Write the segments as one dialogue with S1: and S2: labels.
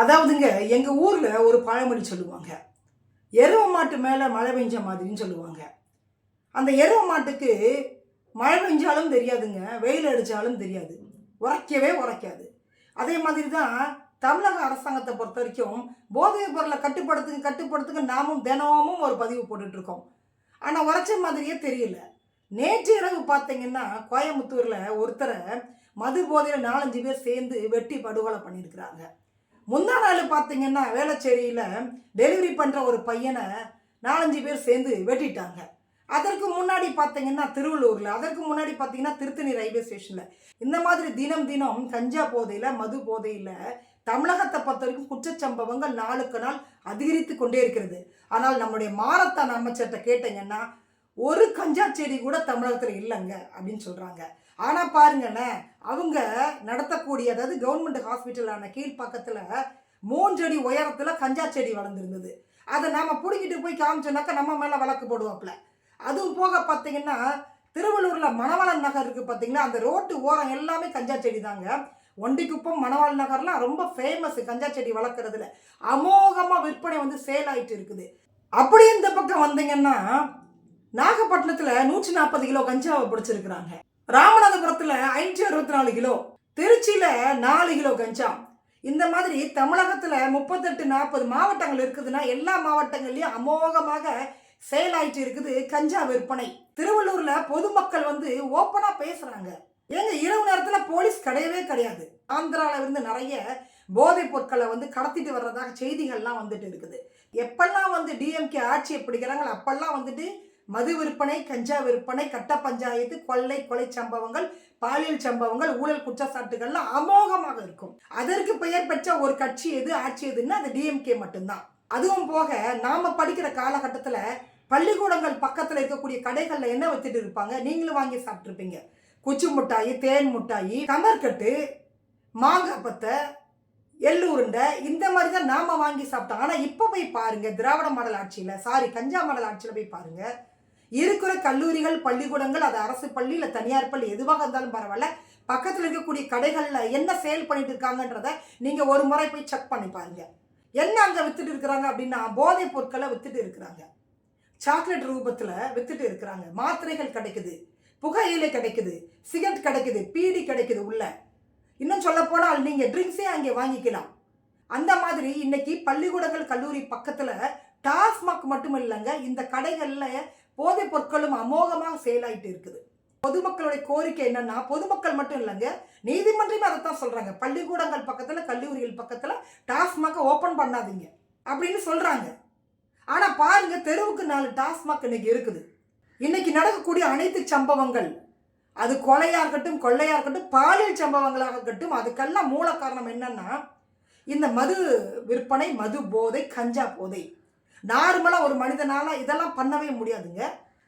S1: அதாவதுங்க எங்கள் ஊரில் ஒரு பழமொழி சொல்லுவாங்க. எருவ மாட்டு மேலே மழை பெஞ்ச மாதிரின்னு சொல்லுவாங்க. அந்த எருவ மாட்டுக்கு மழை பெஞ்சாலும் தெரியாதுங்க வெயில் அடித்தாலும் தெரியாது. உரைக்கவே உரைக்காது. அதே மாதிரி தான் தமிழக அரசாங்கத்தை பொறுத்த வரைக்கும் போதைப் பொருளை கட்டுப்படுத்துக்கு கட்டுப்படுத்துக்கு நாமும் தினமும் ஒரு பதிவு போட்டுட்ருக்கோம். ஆனால் உரைச்ச மாதிரியே தெரியல. நேற்று இரவு பார்த்தீங்கன்னா கோயம்புத்தூரில் ஒருத்தரை மது போதையில் நாலஞ்சு பேர் சேர்ந்து வெட்டி படுகொலை பண்ணியிருக்கிறாங்க. முந்தா நாள் பார்த்தீங்கன்னா வேளச்சேரியில் டெலிவரி பண்ணுற ஒரு பையனை நாலஞ்சு பேர் சேர்ந்து வெட்டிட்டாங்க. அதற்கு முன்னாடி பார்த்தீங்கன்னா திருவள்ளூரில் அதற்கு முன்னாடி பார்த்தீங்கன்னா திருத்தணி ரயில்வே ஸ்டேஷனில். இந்த மாதிரி தினம் தினம் கஞ்சா போதையில் மது போதையில் தமிழகத்தை பொறுத்த வரைக்கும் குற்றச்சம்பவங்கள் நாளுக்கு நாள் அதிகரித்து கொண்டே இருக்கிறது. ஆனால் நம்முடைய மாரத்தான் அமைச்சர்கிட்ட கேட்டீங்கன்னா ஒரு கஞ்சா செடி கூட தமிழகத்தில் இல்லைங்க அப்படின்னு சொல்கிறாங்க ஆனால் பாருங்கண்ணே அவங்க நடத்தக்கூடிய அதாவது கவர்மெண்ட் ஹாஸ்பிட்டலான கீழ்ப்பக்கத்தில் மூன்றடி உயரத்தில் கஞ்சா செடி வளர்ந்துருந்தது. அதை நாம் பிடிக்கிட்டு போய் காமிச்சோன்னாக்கா நம்ம மேலே வழக்கு போடுவாப்புல. அதுவும் போக பார்த்தீங்கன்னா திருவள்ளூரில் மணவாளன் நகர் இருக்குது பார்த்தீங்கன்னா அந்த ரோட்டு ஓரம் எல்லாமே கஞ்சா செடி தாங்க ஒண்டிக்குப்பம் மணவாள் நகர்லாம் ரொம்ப ஃபேமஸ் கஞ்சா செடி வளர்க்குறதுல. அமோகமாக விற்பனை வந்து சேல் ஆகிட்டு இருக்குது. அப்படி இந்த பக்கம் வந்தீங்கன்னா நாகப்பட்டினத்தில் நூற்றி நாற்பது கிலோ கஞ்சாவை பிடிச்சிருக்கிறாங்க. ராமநாதபுரத்தில் ஐநூற்றி அறுபத்தி நாலு கிலோ திருச்சியில் நாலு கிலோ கஞ்சா. இந்த மாதிரி தமிழகத்தில் முப்பத்தெட்டு நாற்பது மாவட்டங்கள் இருக்குதுன்னா எல்லா மாவட்டங்கள்லையும் அமோகமாக செயலாயிட்டு இருக்குது கஞ்சா விற்பனை. திருவள்ளூரில் பொதுமக்கள் வந்து ஓப்பனாக பேசுகிறாங்க ஏங்க இரவு நேரத்தில் போலீஸ் கிடையவே கிடையாது. ஆந்திராவில் இருந்து நிறைய போதைப் பொருட்களை வந்து கடத்திட்டு வர்றதாக செய்திகள்லாம் வந்துட்டு இருக்குது. எப்பெல்லாம் வந்து டிஎம்கே ஆட்சியை பிடிக்கிறாங்களோ அப்பெல்லாம் வந்துட்டு மது விற்பனை கஞ்சா விற்பனை கட்ட பஞ்சாயத்து கொள்ளை கொலை சம்பவங்கள் பாலியல் சம்பவங்கள் ஊழல் குற்றச்சாட்டுகள்லாம் அமோகமாக இருக்கும். அதற்கு பெயர் பெற்ற ஒரு கட்சி எது ஆட்சி எதுன்னா அது டிஎம்கே மட்டும்தான். அதுவும் போக நாம படிக்கிற காலகட்டத்தில் பள்ளிக்கூடங்கள் பக்கத்தில் இருக்கக்கூடிய கடைகளில் என்ன வச்சுட்டு இருப்பாங்க? நீங்களும் வாங்கி சாப்பிட்ருப்பீங்க குச்சி மிட்டாயி தேன் மிட்டாயி கமர்கட்டு மாங்காய் பத்தை எள்ளு உருண்டை இந்த மாதிரி தான் நாம் வாங்கி சாப்பிட்டோம். ஆனால் இப்போ போய் பாருங்கள் திராவிட மாடல் ஆட்சியில் சாரி கஞ்சா மாடல் ஆட்சியில் போய் பாருங்கள் இருக்கிற கல்லூரிகள் பள்ளிக்கூடங்கள் அது அரசு பள்ளி இல்லை தனியார் பள்ளி எதுவாக இருந்தாலும் பரவாயில்ல. பக்கத்தில் இருக்கக்கூடிய கடைகளில் என்ன சேல் பண்ணிட்டு இருக்காங்கன்றத நீங்கள் ஒரு முறை போய் செக் பண்ணி பாருங்க. என்ன அங்கே வித்துட்டு இருக்கிறாங்க அப்படின்னா போதைப் பொருட்களை வித்துட்டு இருக்கிறாங்க. சாக்லேட் ரூபத்தில் வித்துட்டு இருக்கிறாங்க. மாத்திரைகள் கிடைக்குது புகையிலை கிடைக்குது சிகரெட் கிடைக்குது பீடி கிடைக்குது உள்ள. இன்னும் சொல்ல போனால் நீங்கள் ட்ரிங்க்ஸே அங்கே வாங்கிக்கலாம். அந்த மாதிரி இன்னைக்கு பள்ளிக்கூடங்கள் கல்லூரி பக்கத்தில் டாஸ்மாக் மட்டும் இல்லைங்க இந்த கடைகளில் போதைப் பொருட்களும் அமோகமாக செயலாயிட்டு இருக்குது. பொதுமக்களுடைய கோரிக்கை என்னன்னா பொதுமக்கள் மட்டும் இல்லைங்க நீதிமன்றமே அதைத்தான் சொல்றாங்க. பள்ளிக்கூடங்கள் பக்கத்தில் கல்லூரிகள் பக்கத்தில் டாஸ்மாக ஓபன் பண்ணாதீங்க அப்படின்னு சொல்றாங்க. ஆனால் பாருங்க தெருவுக்கு நாலு டாஸ்மாக் இன்னைக்கு இருக்குது. இன்னைக்கு நடக்கக்கூடிய அனைத்து சம்பவங்கள் அது கொலையாக இருக்கட்டும் கொள்ளையாக இருக்கட்டும் பாலியல் சம்பவங்களாக இருக்கட்டும் அதுக்கெல்லாம் மூல காரணம் என்னன்னா இந்த மது விற்பனை மது போதை கஞ்சா போதை. நார்மலாக ஒரு மனிதனால் இதெல்லாம் பண்ணவே முடியாதுங்க.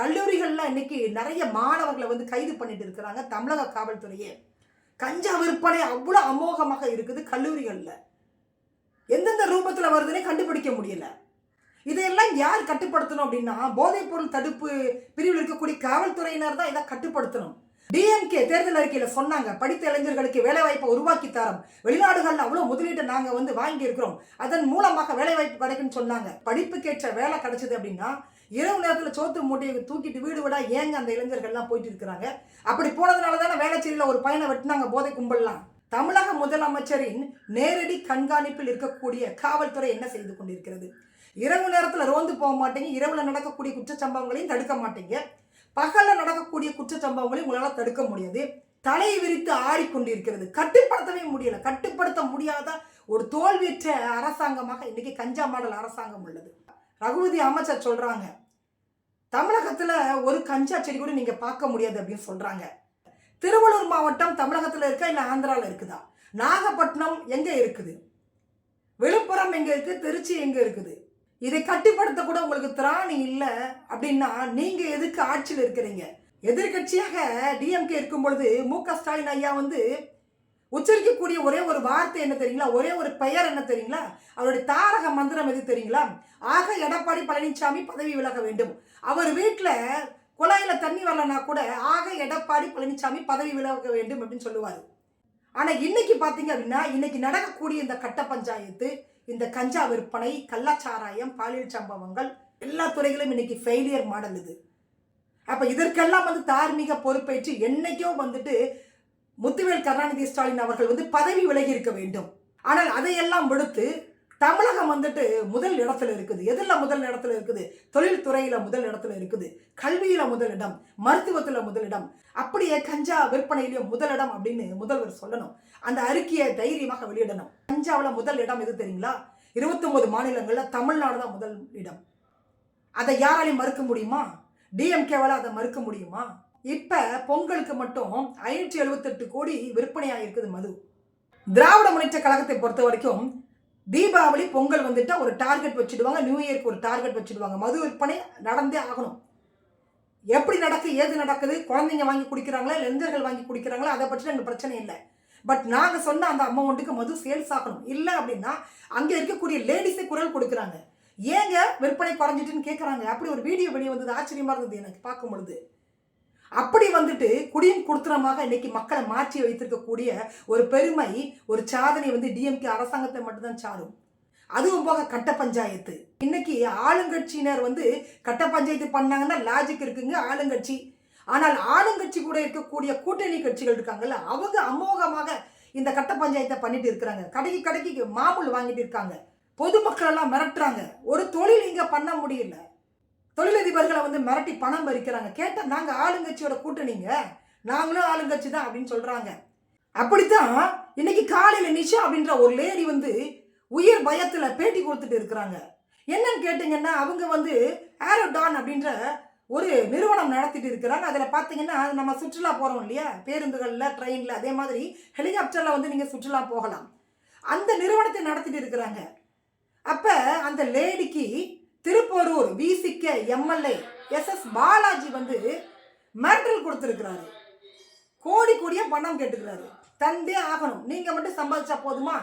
S1: கல்லூரிகளில் இன்னைக்கு நிறைய மாணவர்களை வந்து கைது பண்ணிட்டு இருக்கிறாங்க தமிழக காவல்துறையே. கஞ்சா விற்பனை அவ்வளோ அமோகமாக இருக்குது கல்லூரிகளில். எந்தெந்த ரூபத்தில் வருதுன்னே கண்டுபிடிக்க முடியல. இதையெல்லாம் யார் கட்டுப்படுத்தணும் அப்படின்னா போதைப்பொருள் தடுப்பு பிரிவில் இருக்கக்கூடிய காவல்துறையினர் தான் இதை கட்டுப்படுத்தணும். டிஎம்கே தேர்தல் அறிக்கையில் சொன்னாங்க. படித்த இளைஞர்களுக்கு வேலைவாய்ப்பை உருவாக்கி தரோம். வெளிநாடுகளில் அவ்வளோ முதலீட்டை நாங்கள் வந்து வாங்கி இருக்கிறோம் அதன் மூலமாக வேலைவாய்ப்பு கிடைக்குன்னு சொன்னாங்க. படிப்புக்கேற்ற வேலை கிடைச்சது அப்படின்னா இரவு நேரத்தில் சோத்து மூட்டையை தூக்கிட்டு வீடு விடா ஏங்க அந்த இளைஞர்கள்லாம் போயிட்டு இருக்கிறாங்க. அப்படி போனதுனால தானே வேளச்சேரியில் ஒரு பையனை வெட்டினாங்க போதை கும்பல்லாம். தமிழக முதலமைச்சரின் நேரடி கண்காணிப்பில் இருக்கக்கூடிய காவல்துறை என்ன செய்து கொண்டிருக்கிறது? இரவு நேரத்தில் ரோந்து போக மாட்டீங்க. இரவில் நடக்கக்கூடிய குற்றச்சம்பவங்களையும் தடுக்க மாட்டீங்க. பகலில் நடக்கக்கூடிய குற்ற சம்பவங்களை உங்களால் தடுக்க முடியாது. தலை விரித்து ஆடிக்கொண்டிருக்கிறது கட்டுப்படுத்தவே முடியல. கட்டுப்படுத்த முடியாத ஒரு தோல்வியற்ற அரசாங்கமாக இன்னைக்கு கஞ்சா மாடல் அரசாங்கம் உள்ளது. ரகுபதி அமைச்சர் சொல்றாங்க தமிழகத்துல ஒரு கஞ்சா செடி கூட நீங்க பார்க்க முடியாது அப்படின்னு சொல்றாங்க. திருவள்ளூர் மாவட்டம் தமிழகத்துல இருக்கா இல்ல ஆந்திரால இருக்குதா? நாகப்பட்டினம் எங்க இருக்குது? விழுப்புரம் எங்க இருக்கு? திருச்சி எங்க இருக்குது? இதை கட்டுப்படுத்த கூட உங்களுக்கு திராணி இல்லை அப்படின்னா நீங்க எதுக்கு ஆட்சியில் இருக்கிறீங்க? எதிர்கட்சியாக டிஎம்கே இருக்கும் பொழுது மு க ஸ்டாலின் ஐயா வந்து உச்சரிக்கக்கூடிய ஒரே ஒரு வார்த்தை என்ன தெரியுங்களா? ஒரே ஒரு பெயர் என்ன தெரியுங்களா? அவருடைய தாரக மந்திரம் எது தெரியுங்களா? ஆக எடப்பாடி பழனிசாமி பதவி விலக வேண்டும். அவர் வீட்டில் குழாயில் தண்ணி வரலன்னா கூட ஆக எடப்பாடி பழனிசாமி பதவி விலக வேண்டும் அப்படின்னு சொல்லுவார். ஆனால் இன்னைக்கு பார்த்தீங்க அப்படின்னா இன்னைக்கு நடக்கக்கூடிய இந்த கட்ட பஞ்சாயத்து இந்த கஞ்சா விற்பனை கள்ளச்சாராயம் பாலியல் சம்பவங்கள் எல்லா துறைகளும் இன்னைக்கு ஃபெயிலியர் மாடல் இது. அப்போ இதற்கெல்லாம் வந்து தார்மீக பொறுப்பேற்று என்னைக்கோ வந்துட்டு முத்துவேல் கருணாநிதி ஸ்டாலின் அவர்கள் வந்து பதவி விலகி இருக்க வேண்டும். ஆனால் அதையெல்லாம் விடுத்து தமிழகம் வந்துட்டு முதல் இடத்துல இருக்குது. எதில் முதல் இடத்துல இருக்குது? தொழில்துறையில் முதல் இடத்துல இருக்குது. கல்வியில் முதலிடம் மருத்துவத்தில் முதலிடம் அப்படியே கஞ்சா விற்பனையிலையும் முதலிடம் அப்படின்னு முதல்வர் சொல்லணும். அந்த அறிக்கையை தைரியமாக வெளியிடணும். கஞ்சாவில் முதல் இடம் எது தெரியுங்களா? இருபத்தொம்போது மாநிலங்களில் தமிழ்நாடு தான் முதல் இடம். அதை யாராலையும் மறுக்க முடியுமா? டிஎம்கேவால் அதை மறுக்க முடியுமா? இப்போ பொங்கலுக்கு மட்டும் ஐநூற்றி எழுபத்தெட்டு கோடி விற்பனையாக இருக்குது மது. திராவிட முன்னேற்ற கழகத்தை பொறுத்த வரைக்கும் தீபாவளி பொங்கல் வந்துட்டா ஒரு டார்கெட் வச்சுடுவாங்க நியூ இயர்க்கு ஒரு டார்கெட் வச்சுடுவாங்க. மது விற்பனை நடந்தே ஆகணும். எப்படி நடக்கு ஏது நடக்குது குழந்தைங்க வாங்கி குடிக்கிறாங்களா இளைஞர்கள் வாங்கி குடிக்கிறாங்களா அதை பற்றி எங்களுக்கு பிரச்சனை இல்லை. பட் நாங்கள் சொன்ன அந்த அமௌண்ட்டுக்கு மது சேல்ஸ் ஆகணும். இல்லை அப்படின்னா அங்கே இருக்கக்கூடிய லேடிஸே குரல் கொடுக்குறாங்க. ஏங்க விற்பனை குறைஞ்சிட்டுன்னு கேட்குறாங்க அப்படி ஒரு வீடியோ வெளியே வந்தது ஆச்சரியமாக இருந்தது எனக்கு பார்க்கும் பொழுது. அப்படி வந்துட்டு குடியும் குடுத்தனமாக இன்னைக்கு மக்களை மாற்றி வைத்திருக்கக்கூடிய ஒரு பெருமை ஒரு சாதனை வந்து டிஎம்கே அரசாங்கத்தை மட்டும்தான் சாரும். அதுவும் போக கட்ட பஞ்சாயத்து. இன்னைக்கு ஆளுங்கட்சியினர் வந்து கட்ட பஞ்சாயத்து பண்ணாங்கன்னா லாஜிக் இருக்குங்க ஆளுங்கட்சி. ஆனால் ஆளுங்கட்சி கூட இருக்கக்கூடிய கூட்டணி கட்சிகள் இருக்காங்கல்ல அவங்க அமோகமாக இந்த கட்ட பஞ்சாயத்தை பண்ணிட்டு இருக்கிறாங்க. கடைக்கு கடைக்கு மாமூல் வாங்கிட்டு இருக்காங்க. பொதுமக்கள் எல்லாம் மிரட்டுறாங்க. ஒரு தொழில் இங்க பண்ண முடியல. தொழிலதிபர்களை வந்து மிரட்டி பணம் பறிக்கிறாங்க. கேட்டால் நாங்கள் ஆளுங்கட்சியோட கூட்டணிங்க. நாங்களும் ஆளுங்கட்சி தான் அப்படின்னு சொல்கிறாங்க அப்படித்தான் இன்னைக்கு காலையில் நிஷா அப்படின்ற ஒரு லேடி வந்து உயிர் பயத்தில் பேட்டி கொடுத்துட்டு இருக்கிறாங்க. என்னன்னு கேட்டிங்கன்னா அவங்க வந்து ஆரோடான் அப்படின்ற ஒரு நிறுவனம் நடத்திட்டு இருக்கிறாங்க. அதில் பார்த்தீங்கன்னா நம்ம சுற்றுலா போகிறோம் இல்லையா? பேருந்துகளில் ட்ரெயினில் அதே மாதிரி ஹெலிகாப்டரில் வந்து நீங்கள் சுற்றுலா போகலாம். அந்த நிறுவனத்தை நடத்திட்டு இருக்கிறாங்க. அப்போ அந்த லேடிக்கு திருப்போரூர் விசிக்க எம்எல்ஏ எஸ் எஸ் பாலாஜி வந்து மிரட்டல் கொடுத்துருக்கிறாரு. கோடி கோடியாக பணம் கேட்டுக்கிறாரு. தந்தே ஆகணும். நீங்கள் மட்டும் சம்பாதிச்சா போதுமா?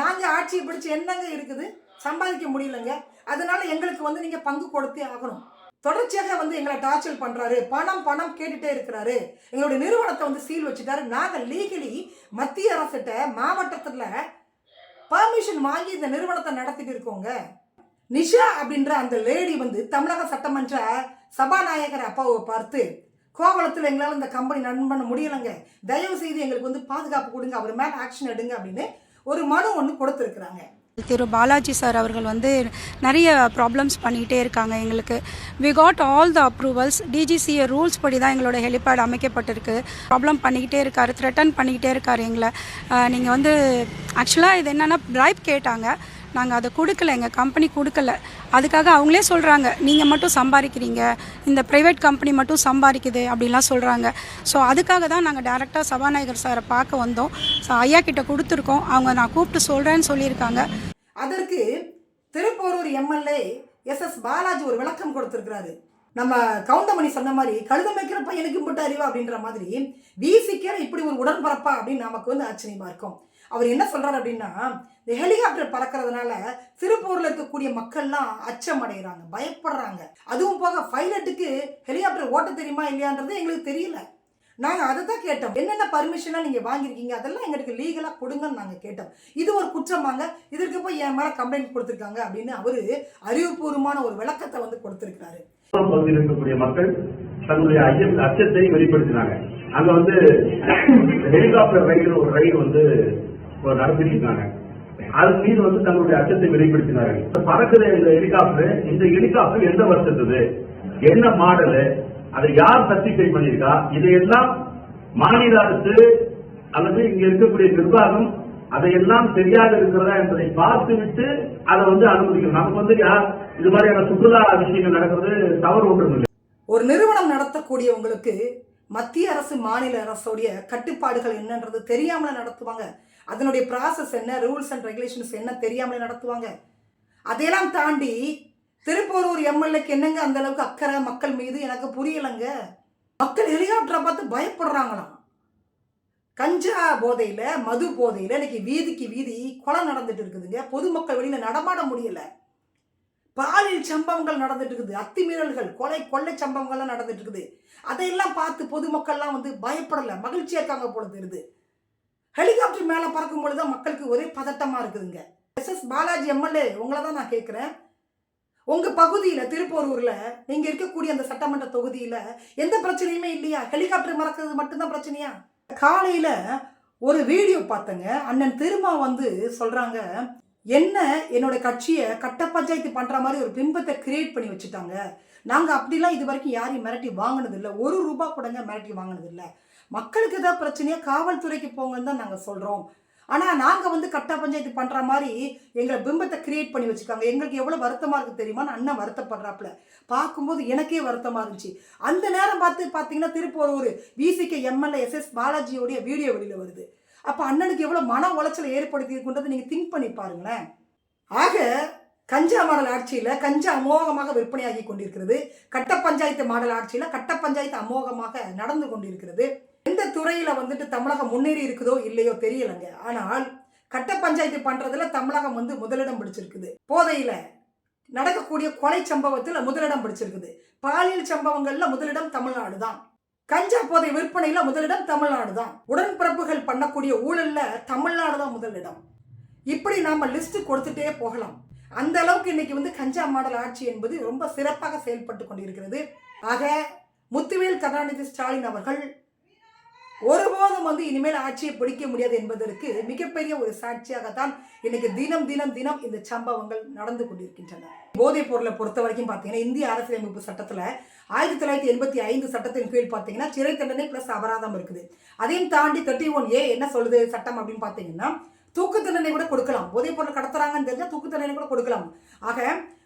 S1: நாங்கள் ஆட்சியை பிடிச்சி என்னங்க இருக்குது? சம்பாதிக்க முடியலங்க. அதனால எங்களுக்கு வந்து நீங்கள் பங்கு கொடுத்தே ஆகணும். தொடர்ச்சியாக வந்து எங்களை டார்ச்சர் பண்ணுறாரு பணம் பணம் கேட்டுகிட்டே இருக்கிறாரு. எங்களுடைய நிறுவனத்தை வந்து சீல் வச்சுட்டாரு. நாங்கள் லீகலி மத்திய அரசிட்ட மாவட்டத்தில் பர்மிஷன் வாங்கி இந்த நிறுவனத்தை நடத்திட்டு இருக்கோங்க. நிஷா அப்படின்ற அந்த லேடி வந்து தமிழக சட்டமன்ற சபாநாயகர் அப்பாவை பார்த்து கோவளத்தில் எங்களால் இந்த கம்பெனி ரன் பண்ண முடியலைங்க. தயவு செய்து எங்களுக்கு வந்து பாதுகாப்பு கொடுங்க. அவர் மேலே ஆக்ஷன் எடுங்க அப்படின்னு ஒரு மனு ஒன்று கொடுத்துருக்குறாங்க.
S2: திரு பாலாஜி சார் அவர்கள் வந்து நிறைய ப்ராப்ளம்ஸ் பண்ணிகிட்டே இருக்காங்க எங்களுக்கு. We got all the approvals DGCA rules படி தான் எங்களோட ஹெலிபேட் அமைக்கப்பட்டிருக்கு. ப்ராப்ளம் பண்ணிக்கிட்டே இருக்காரு த்ரெட்டன் பண்ணிக்கிட்டே இருக்காரு எங்களை. நீங்கள் வந்து ஆக்சுவலாக இது என்னென்னா பிரைப் கேட்டாங்க. நாங்கள் அதை கொடுக்கல எங்கள் கம்பெனி கொடுக்கல. அதுக்காக அவங்களே சொல்கிறாங்க நீங்கள் மட்டும் சம்பாதிக்கிறீங்க இந்த ப்ரைவேட் கம்பெனி மட்டும் சம்பாதிக்குது அப்படிலாம் சொல்கிறாங்க ஸோ அதுக்காக தான் நாங்கள் டேரெக்டாக சபாநாயகர் சாரை பார்க்க வந்தோம். ஸோ ஐயா கிட்ட கொடுத்துருக்கோம். அவங்க நான் கூப்பிட்டு சொல்கிறேன்னு சொல்லியிருக்காங்க.
S1: அதற்கு Thiruporur MLA S S Balaji ஒரு விளக்கம் கொடுத்துருக்கிறாரு. நம்ம கவுண்டமணி சொன்ன மாதிரி கழுத மேய்க்கிற பையனுக்கு முட்டை அறிவா? அப்படின்ற மாதிரி வீசிக்கிற இப்படி ஒரு உடன்பரப்பா? அப்படின்னு நமக்கு வந்து ஆச்சரியமா இருக்கும். அவர் என்ன சொல்றாரு அப்படின்னா இந்த ஹெலிகாப்டர் பறக்கிறதுனால திருப்பூர்ல இருக்கக்கூடிய மக்கள்லாம் அச்சம் அடைகிறாங்க பயப்படுறாங்க. அதுவும் போக பைலட்டுக்கு ஹெலிகாப்டர் ஓட்ட தெரியுமா இல்லையான்றது எங்களுக்கு தெரியல. நாங்கள் அதை தான் கேட்டோம். என்னென்ன பர்மிஷனாக நீங்கள் வாங்கியிருக்கீங்க? அதெல்லாம் எங்களுக்கு லீகலாக கொடுங்கன்னு நாங்கள் கேட்டோம். இது ஒரு குற்றமாங்க. இதற்கு போய் என் மேலே கம்ப்ளைண்ட் கொடுத்துருக்காங்க அப்படின்னு அவர் அறிவுபூர்வமான ஒரு விளக்கத்தை வந்து கொடுத்துருக்காரு
S3: பகுதியில் இருக்கக்கூடிய மக்கள் தன்னுடைய ஐயம் அச்சத்தை வெளிப்படுத்தினாங்க. அங்க வந்து ஹெலிகாப்டர் ரைடு ஒரு ரைடு வந்து நடத்திட்டு இருக்காங்க. அது மீது வந்து தங்களுடைய அச்சத்தை வெளிப்படுத்தினார்கள். பறக்குற இந்த ஹெலிகாப்டர் இந்த ஹெலிகாப்டர் எந்த வருஷத்துது? என்ன மாடலு அதை யார் சர்டிஃபை பண்ணியிருக்கா? இதையெல்லாம் மாநில அரசு அல்லது இங்க இருக்கக்கூடிய நிர்வாகம் அதையெல்லாம் தெரியாத இருக்கிறதா என்பதை பார்த்துவிட்டு அதை வந்து அனுமதிக்கணும். நமக்கு வந்து யார் இது மாதிரியான சுற்றுலா விஷயங்கள் நடக்கிறது தவறு ஒன்றும் இல்லை.
S1: ஒரு நிறுவனம் நடத்தக்கூடியவங்களுக்கு மத்திய அரசு மாநில அரசுடைய கட்டுப்பாடுகள் என்னன்றது தெரியாமல நடத்துவாங்க. அதனுடைய ப்ராசஸ் என்ன ரூல்ஸ் அண்ட் ரெகுலேஷன்ஸ் என்ன தெரியாமலே நடத்துவாங்க. அதையெல்லாம் தாண்டி திருப்பூரூர் எம்எல்ஏக்கு என்னங்க அந்த அளவுக்கு அக்கறை? மக்கள் மீது எனக்கு புரியலைங்க. மக்கள் ஹெலிகாப்டரை பார்த்து பயப்படுறாங்களாம். கஞ்சா போதையில் மது போதையில் இன்னைக்கு வீதிக்கு வீதி கொலை நடந்துட்டு இருக்குதுங்க. பொதுமக்கள் வெளியில் நடமாட முடியலை. பாலியல் சம்பவங்கள் நடந்துட்டு இருக்குது. அத்துமீறல்கள் கொலை கொள்ளை சம்பவங்கள்லாம் நடந்துட்டு இருக்குது. அதையெல்லாம் பார்த்து பொதுமக்கள்லாம் வந்து பயப்படலை. மகிழ்ச்சியா இருக்காங்க போல தெரியுது. ஹெலிகாப்டர் மேலே பறக்கும் பொழுது மக்களுக்கு ஒரே பதட்டமாக இருக்குதுங்க. எஸ் எஸ் பாலாஜி எம்எல்ஏ உங்களை தான் நான் கேட்குறேன். உங்கள் பகுதியில் திருப்போரூரில் நீங்கள் இருக்கக்கூடிய அந்த சட்டமன்ற தொகுதியில் எந்த பிரச்சனையுமே இல்லையா? ஹெலிகாப்டர் மறக்கிறது மட்டும்தான் பிரச்சனையா? காலையில் ஒரு வீடியோ பார்த்தேங்க. அண்ணன் திருமா வந்து சொல்கிறாங்க என்ன என்னோட கட்சியை கட்ட பஞ்சாயத்து பண்ணுற மாதிரி ஒரு பிம்பத்தை கிரியேட் பண்ணி வச்சுட்டாங்க. நாங்கள் அப்படிலாம் இது வரைக்கும் யாரையும் மிரட்டி வாங்கினதில்லை. ஒரு ரூபா கூடங்க மிரட்டி வாங்கினதில்லை. மக்களுக்கு ஏதாவது பிரச்சனையாக காவல்துறைக்கு போங்கன்னு தான் நாங்கள் சொல்கிறோம் ஆனால் நாங்கள் வந்து கட்ட பஞ்சாயத்து பண்ணுற மாதிரி எங்களை பிம்பத்தை கிரியேட் பண்ணி வச்சுருக்காங்க எங்களுக்கு எவ்வளோ வருத்தமாக இருக்குது தெரியுமான்னு அண்ணன் வருத்தப்படுறாப்புல. பார்க்கும்போது எனக்கே வருத்தமாக இருந்துச்சு. அந்த நேரம் பார்த்து பார்த்தீங்கன்னா Tiruppur VCK MLA S S பாலாஜியோடைய video வெளியில் வருது. அப்போ அண்ணனுக்கு எவ்வளோ மன உளைச்சலை ஏற்படுத்தி இருக்குன்றதை நீங்கள் திங்க் பண்ணி பாருங்களேன். ஆக கஞ்சா மாடல் ஆட்சியில் கஞ்சா அமோகமாக விற்பனையாகி கொண்டிருக்கிறது. கட்ட பஞ்சாயத்து மாடல் ஆட்சியில் கட்ட பஞ்சாயத்து அமோகமாக நடந்து கொண்டிருக்கிறது. எந்த துறையில் வந்துட்டு தமிழகம் முன்னேறி இருக்குதோ இல்லையோ தெரியலைங்க. ஆனால் கட்ட பஞ்சாயத்து பண்ணுறதுல தமிழகம் வந்து முதலிடம் பிடிச்சிருக்குது. போதையில் நடக்கக்கூடிய கொலை சம்பவத்தில் முதலிடம் பிடிச்சிருக்குது. பாலியல் சம்பவங்களில் முதலிடம் தமிழ்நாடு தான் கஞ்சா போதை விற்பனையில் முதலிடம் தமிழ்நாடு தான் உடன்பிறப்புகள் பண்ணக்கூடிய ஊழலில் தமிழ்நாடு தான் முதலிடம். இப்படி நாம் லிஸ்ட் கொடுத்துட்டே போகலாம். அந்த அளவுக்கு இன்னைக்கு வந்து கஞ்சா மாடல் ஆட்சி என்பது ரொம்ப சிறப்பாக செயல்பட்டு கொண்டிருக்கிறது. ஆக முத்துவேல் கருணாநிதி ஸ்டாலின் அவர்கள் ஒருபோதும் வந்து இனிமேல் ஆட்சியை பிடிக்க முடியாது என்பதற்கு மிகப்பெரிய ஒரு சாட்சியாகத்தான் இன்னைக்கு தினம் தினம் தினம் இந்த சம்பவங்கள் நடந்து கொண்டிருக்கின்றன. போதைப் பொருளை பொறுத்த வரைக்கும் பார்த்தீங்கன்னா இந்திய அரசியலமைப்பு சட்டத்தில் ஆயிரத்தி தொள்ளாயிரத்தி எண்பத்தி ஐந்து சட்டத்தின் கீழ் பார்த்தீங்கன்னா சிறை தண்டனை ப்ளஸ் அபராதம் இருக்குது. அதையும் தாண்டி தேர்ட்டி ஒன் ஏ என்ன சொல்லுது சட்டம் அப்படின்னு பார்த்தீங்கன்னா தூக்கு தண்டனை கூட கொடுக்கலாம். போதைப் பொருள் கடத்துறாங்கன்னு தெரிஞ்சால் தூக்கு தண்டனை கூட கொடுக்கலாம். ஆக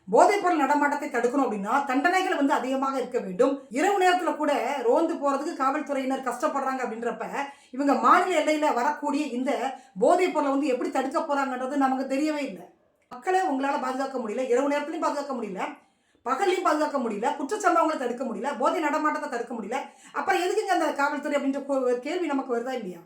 S1: போதைப்பொருள் நடமாட்டத்தை தடுக்கணும் அப்படின்னா தண்டனைகள் வந்து அதிகமாக இருக்க வேண்டும். இரவு நேரத்தில் கூட ரோந்து போகிறதுக்கு காவல்துறையினர் கஷ்டப்படுறாங்க அப்படின்றப்ப இவங்க மாநில எல்லையில் வரக்கூடிய இந்த போதைப் பொருளை வந்து எப்படி தடுக்க போகிறாங்கன்றது நமக்கு தெரியவே இல்லை. மக்களை உங்களால் பாதுகாக்க முடியல இரவு நேரத்துலையும் பாதுகாக்க முடியல பகல்லையும் பாதுகாக்க முடியல குற்றச்சம்பவங்களை தடுக்க முடியல போதை நடமாட்டத்தை தடுக்க முடியல. அப்புறம் எதுக்குங்க அந்த காவல்துறை அப்படின்ற கேள்வி நமக்கு வருதா இல்லையா?